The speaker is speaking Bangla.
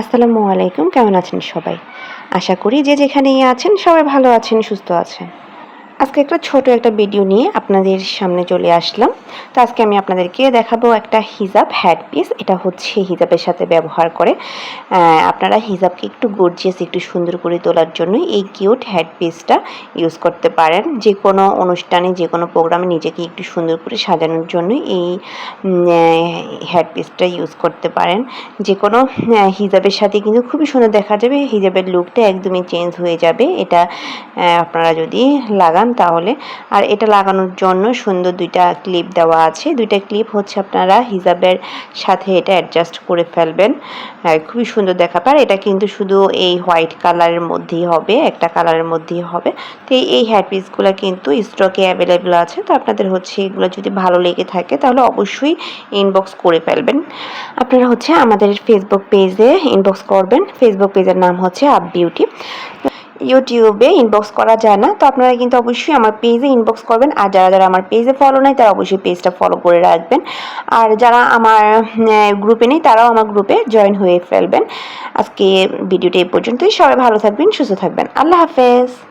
আসসালামু আলাইকুম, কেমন আছেন সবাই? আশা করি যে যেখানেই আছেন সবাই ভালো আছেন, সুস্থ আছেন। আজকে একটা ছোট একটা ভিডিও নিয়ে আপনাদের সামনে চলে আসলাম। তো আজকে আমি আপনাদেরকে দেখাবো একটা হিজাব হ্যাড পিস এটা হচ্ছে হিজাবের সাথে ব্যবহার করে। আপনারা হিজাবকে একটু গর্জিয়াস একটু সুন্দর করে তোলার জন্য এই কিউট হ্যাড পিসটা ইউজ করতে পারেন। যে কোনো অনুষ্ঠানে যে কোনো প্রোগ্রামে নিজেকে একটু সুন্দর করে সাজানোর জন্য এই হ্যাড পিসটা ইউজ করতে পারেন। যে কোনো হিজাবের সাথে কিন্তু খুবই সুন্দর দেখা যাবে। হিজাবের লুকটা একদমই চেঞ্জ হয়ে যাবে। এটা আপনারা যদি লাগান তাহলে। আর এটা লাগানোর জন্য সুন্দর দুইটা ক্লিপ দেওয়া আছে। দুইটা ক্লিপ হচ্ছে আপনারা হিজাবের সাথে এটা অ্যাডজাস্ট করে ফেলবেন। খুবই সুন্দর দেখা পার এটা কিন্তু শুধু এই হোয়াইট কালারের মধ্যেই হবে, একটা কালারের মধ্যেই হবে। তো এই- এই হেয়ার পিসগুলো কিন্তু স্টকে অ্যাভেলেবেল আছে। তো আপনাদের হচ্ছে এগুলো যদি ভালো লেগে থাকে তাহলে অবশ্যই ইনবক্স করে ফেলবেন। আপনারা হচ্ছে আমাদের ফেসবুক পেজে ইনবক্স করবেন। ফেসবুক পেজের নাম হচ্ছে আপ বিউটি ইউটিউবে ইনবক্স করা যায় না। তো আপনারা কিন্তু অবশ্যই আমার পেজে ইনবক্স করবেন। আর যারা যারা আমার পেজে ফলো নেয় তারা অবশ্যই পেজটা ফলো করে রাখবেন। আর যারা আমার গ্রুপে নেই, তারাও আমার গ্রুপে জয়েন হয়ে ফেলবেন। আজকে ভিডিওটি এই পর্যন্তই। সবাই ভালো থাকবেন, সুস্থ থাকবেন। আল্লাহ হাফেজ।